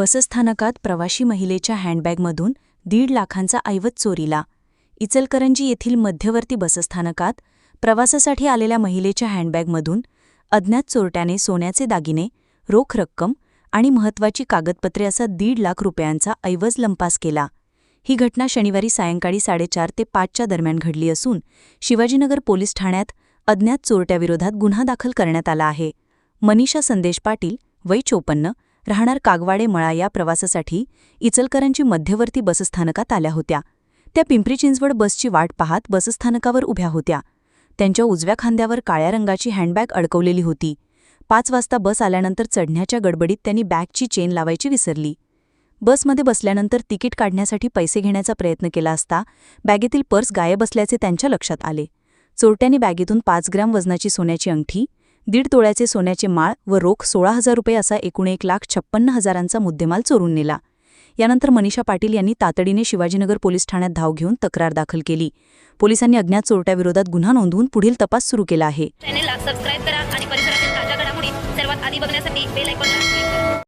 बसस्थानकात प्रवाशी महिलेच्या हँडबॅगमधून दीड लाखांचा ऐवज चोरीला. इचलकरंजी येथील मध्यवर्ती बसस्थानकात प्रवासासाठी आलेल्या महिलेच्या हँडबॅगमधून अज्ञात चोरट्याने सोन्याचे दागिने रोख रक्कम आणि महत्त्वाची कागदपत्रे असा दीड लाख रुपयांचा ऐवज लंपास केला. ही घटना शनिवारी सायंकाळी साडेचार ते पाचच्या दरम्यान घडली असून शिवाजीनगर पोलीस ठाण्यात अज्ञात चोरट्याविरोधात गुन्हा दाखल करण्यात आला आहे. मनीषा संदेश पाटील वय चोपन्न राहणार कागवाडे मळा या प्रवासासाठी इचलकरांची मध्यवर्ती बसस्थानकात आल्या होत्या. त्या पिंपरी चिंचवड बसची वाट पाहत बसस्थानकावर उभ्या होत्या. त्यांच्या उजव्या खांद्यावर काळ्या रंगाची हँडबॅग अडकवलेली होती. पाच वाजता बस आल्यानंतर चढण्याच्या गडबडीत त्यांनी बॅगची चेन लावायची विसरली. बसमध्ये बसल्यानंतर तिकीट काढण्यासाठी पैसे घेण्याचा प्रयत्न केला असता बॅगेतील पर्स गायब असल्याचे त्यांच्या लक्षात आले. चोरट्यांनी बॅगेतून पाच ग्रॅम वजनाची सोन्याची अंगठी दीड तोळ्याचे सोन्याचे माळ व रोख सोळा हजार रुपये असा एकूण एक लाख छप्पन्न हजारांचा मुद्देमाल चोरून नेला. यानंतर मनीषा पाटील यांनी तातडीने शिवाजीनगर पोलीस ठाण्यात धाव घेऊन तक्रार दाखल केली. पोलिसांनी अज्ञात चोरट्याविरोधात गुन्हा नोंदवून पुढील तपास सुरू केला आहे.